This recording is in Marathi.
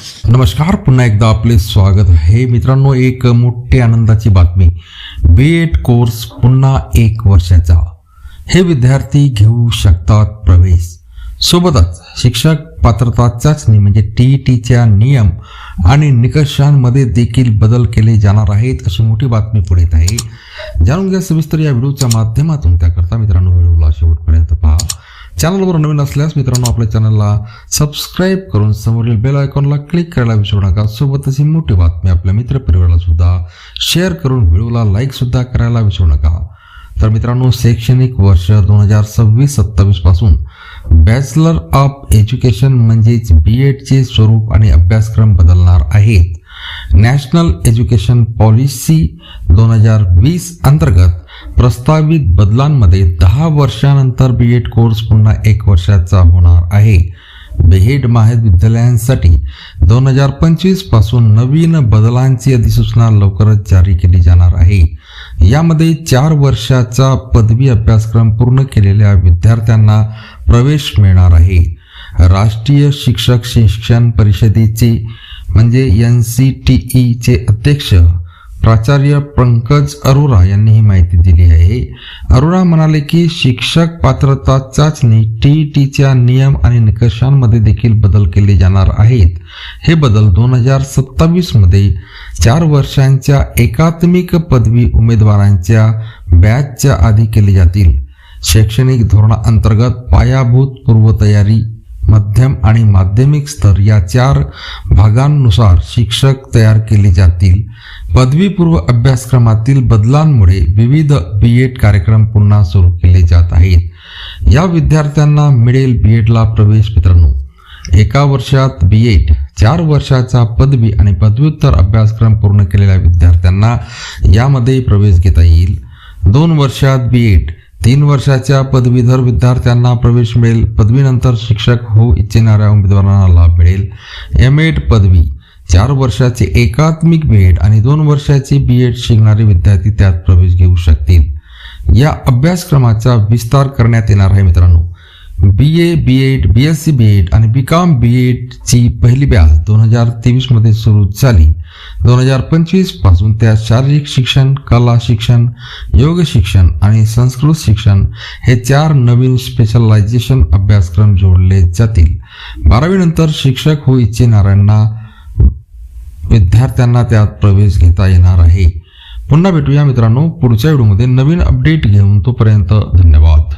नमस्कार पुन्हा एकदा आपले स्वागत आहे. मित्रांनो एक मोठी आनंदाची बातमी. बी एड कोर्स पुन्हा एक वर्षाचा. हे विद्यार्थी घेऊ शकतात प्रवेश. सोबतच शिक्षक पात्रता चाचणी म्हणजे टी टीच्या नियम आणि निकषांमध्ये देखील बदल केले जाणार आहेत अशी मोठी बातमी पुढे येत आहे. जाणून घ्या सविस्तर या व्हिडिओच्या माध्यमातून. त्याकरता मित्रांनो व्हिडिओला शेवटपर्यंत पहा चॅनलवर नवीन असल्यास मित्रांनो आपल्या चॅनलला सबस्क्राईब करून समोरील बेल आयकॉनला क्लिक करायला विसरू नका. सोबतच ही मोठी बातमी आपल्या मित्रपरिवाराला सुद्धा शेअर करून व्हिडिओला लाईक सुद्धा करायला विसरू नका. तर मित्रांनो शैक्षणिक वर्ष दोन हजार सव्वीस सत्तावीसपासून बॅचलर ऑफ एज्युकेशन म्हणजेच बी एडचे स्वरूप आणि अभ्यासक्रम बदलणार आहेत. नॅशनल एज्युकेशन पॉलिसी दोन हजार वीस अंतर्गत प्रस्तावित बदलांमध्ये दहा वर्षानंतर बी एड कोर्स पुन्हा एक वर्षाचा होणार आहे. बेहेड महाविद्यालयांसाठी दोन हजार पंचवीसपासून नवीन बदलांची अधिसूचना लवकरच जारी केली जाणार आहे. यामध्ये चार वर्षाचा पदवी अभ्यासक्रम पूर्ण केलेल्या विद्यार्थ्यांना प्रवेश मिळणार आहे. राष्ट्रीय शिक्षक शिक्षण परिषदेचे म्हणजे एन सी टी ईचे अध्यक्ष प्राचार्य पंकज अरोरा यांनी ही माहिती दिली आहे. अरोरा म्हणाले की शिक्षक पात्रता चाचणी टी टीच्या नियम आणि निकषांमध्ये देखील बदल केले जाणार आहेत. हे बदल दोन हजार सत्तावीसमध्ये चार वर्षांच्या एकात्मिक पदवी उमेदवारांच्या बॅचच्या आधी केले जातील. शैक्षणिक धोरणाअंतर्गत पायाभूत पूर्वतयारी मध्यम आणि माध्यमिक स्तर या चार भागांनुसार शिक्षक तयार केले जातील. पदवीपूर्व अभ्यासक्रमातील बदलांमुळे विविध बी एड कार्यक्रम पुन्हा सुरू केले जात आहेत. या विद्यार्थ्यांना मिळेल बी एडला प्रवेश मित्रांनो. एका वर्षात बी एड चार वर्षाचा पदवी आणि पदव्युत्तर अभ्यासक्रम पूर्ण केलेल्या विद्यार्थ्यांना यामध्ये प्रवेश घेता येईल. दोन वर्षात बी एड तीन वर्षाच्या पदवीधर विद्यार्थ्यांना प्रवेश मिळेल. पदवीनंतर शिक्षक होऊ इच्छिणाऱ्या उमेदवारांना लाभ मिळेल. एम एड पदवी. चार वर्षाचे एकात्मिक बी एड आणि दोन वर्षाचे बी एड शिकणारे विद्यार्थी त्यात प्रवेश घेऊ शकतील. या अभ्यासक्रमाचा विस्तार करण्यात येणार आहे मित्रांनो. B A B Ed B S C B Ed आणि बी कॉम बी एडची पहिली बॅच दोन हजार तेवीसमध्ये सुरू झाली. दोन हजार पंचवीसपासून त्या त्यात शारीरिक शिक्षण कला शिक्षण योग शिक्षण आणि संस्कृत शिक्षण हे चार नवीन स्पेशलायझेशन अभ्यासक्रम जोडले जातील. बारावीनंतर शिक्षक होऊ इच्छिणाऱ्यांना विद्यार्थ्यांना त्यात प्रवेश घेता येणार आहे. पुन्हा भेटूया मित्रांनो पुढच्या व्हिडिओमध्ये. नवीन अपडेट घेऊन तोपर्यंत धन्यवाद.